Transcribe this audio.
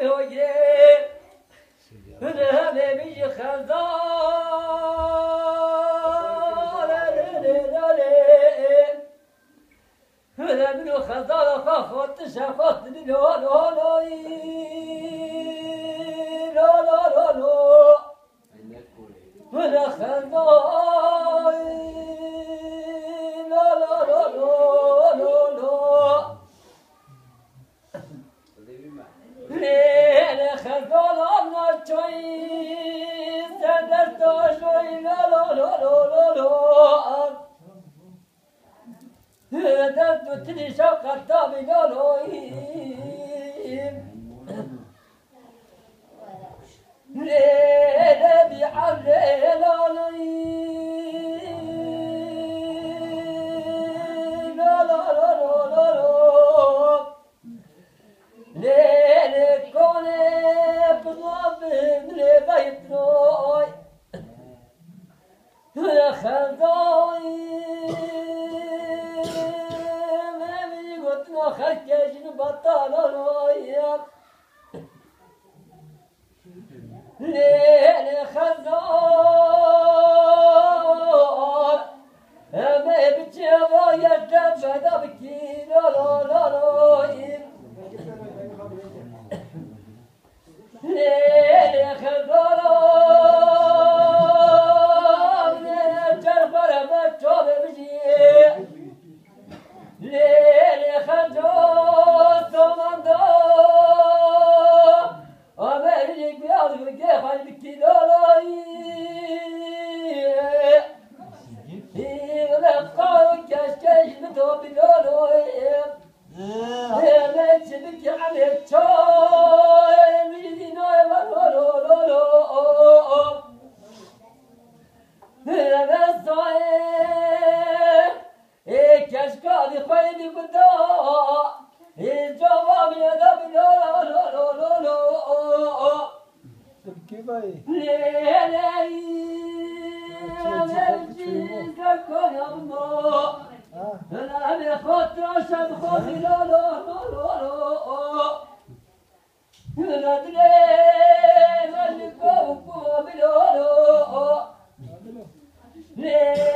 بهوجي ذهبي بيجي خزار هذا منو خزار فخوت شفت منو لو لو لو لو لو لو هذا خزار لا لا لا لا لا لا Sevdalanma çayı, seder taş oyna lo lo lo lo lo Hüdet bütün şakkatta bilolayım Leyla bi arrelalayım Lele kone يطوي خداي ما من قلت ما خكش نبطل الويب ليه خداي ما بتشوف يا تبدا بكير دو بلولو من جبك عن التوي ميدينو والولو لولو نرزاي كشكالي خيلي بدا الجواب يا دبلو لولو لولو لولو تبكي باي ليه ليه Yeah.